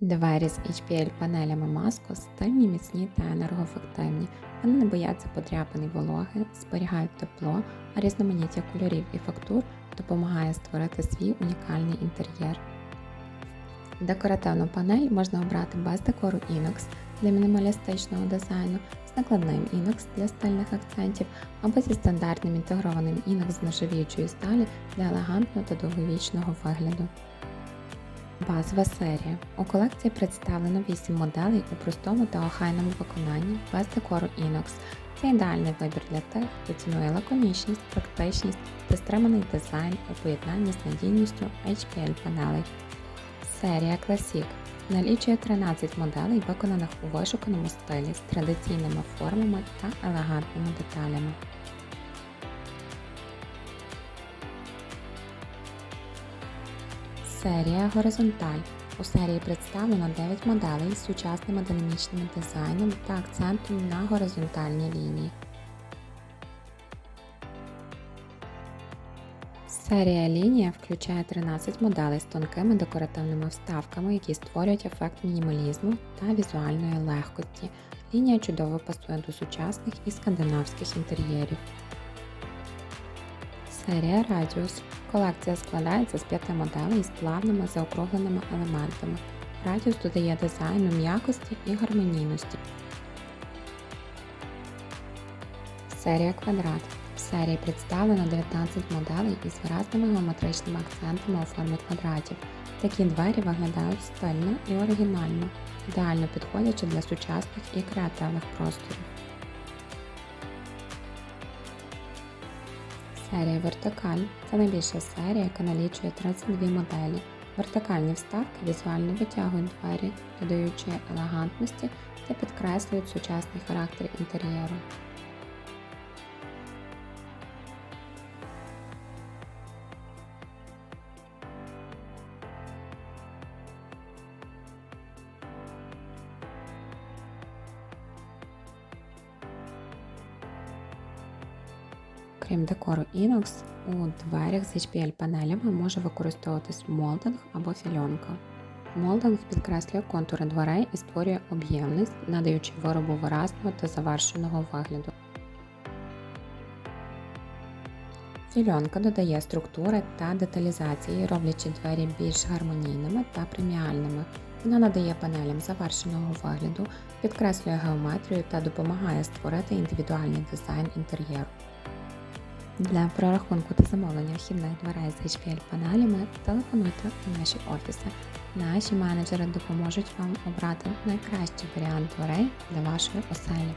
Двері з HPL-панелями Masco стильні, міцні та енергоефективні. Вони не бояться подряпин вологи, зберігають тепло, а різноманіття кольорів і фактур допомагає створити свій унікальний інтер'єр. Декоративну панель можна обрати без декору Inox для мінімалістичного дизайну, з накладним Inox для стильних акцентів або зі стандартним інтегрованим Inox з нержавіючої сталі для елегантного та довговічного вигляду. Базова серія. У колекції представлено 8 моделей у простому та охайному виконанні без декору Inox. Це ідеальний вибір для тих, хто цінує лаконічність, практичність та стриманий дизайн у поєднанні з надійністю HPL панелей. Серія Classic налічує 13 моделей, виконаних у вишуканому стилі з традиційними формами та елегантними деталями. Серія Горизонталь. У серії представлено 9 моделей з сучасним динамічним дизайном та акцентом на горизонтальні лінії. Серія лінія включає 13 моделей з тонкими декоративними вставками, які створюють ефект мінімалізму та візуальної легкості. Лінія чудово пасує до сучасних і скандинавських інтер'єрів. Серія Радіус. Колекція складається з п'яти моделей з плавними заокругленими елементами. Радіус додає дизайну м'якості і гармонійності. Серія Квадрат. В серії представлено 19 моделей із виразними геометричними акцентами у формі квадратів. Такі двері виглядають стильно і оригінально, ідеально підходячи для сучасних і креативних просторів. Серія Вертикаль це найбільша серія, яка налічує 32 моделі. Вертикальні вставки візуально витягують двері, додаючи елегантності та підкреслюють сучасний характер інтер'єру. Крім декору Inox, у дверях з HPL-панелями може використовуватись молдинг або фільонка. Молдинг підкреслює контури дверей і створює об'ємність, надаючи виробу виразного та завершеного вигляду. Фільонка додає структури та деталізації, роблячи двері більш гармонійними та преміальними. Вона надає панелям завершеного вигляду, підкреслює геометрію та допомагає створити індивідуальний дизайн інтер'єру. Для прорахунку та замовлення вхідних дверей з HPL-паналями телефонуйте у наші офіси. Наші менеджери допоможуть вам обрати найкращий варіант дверей для вашої оселі.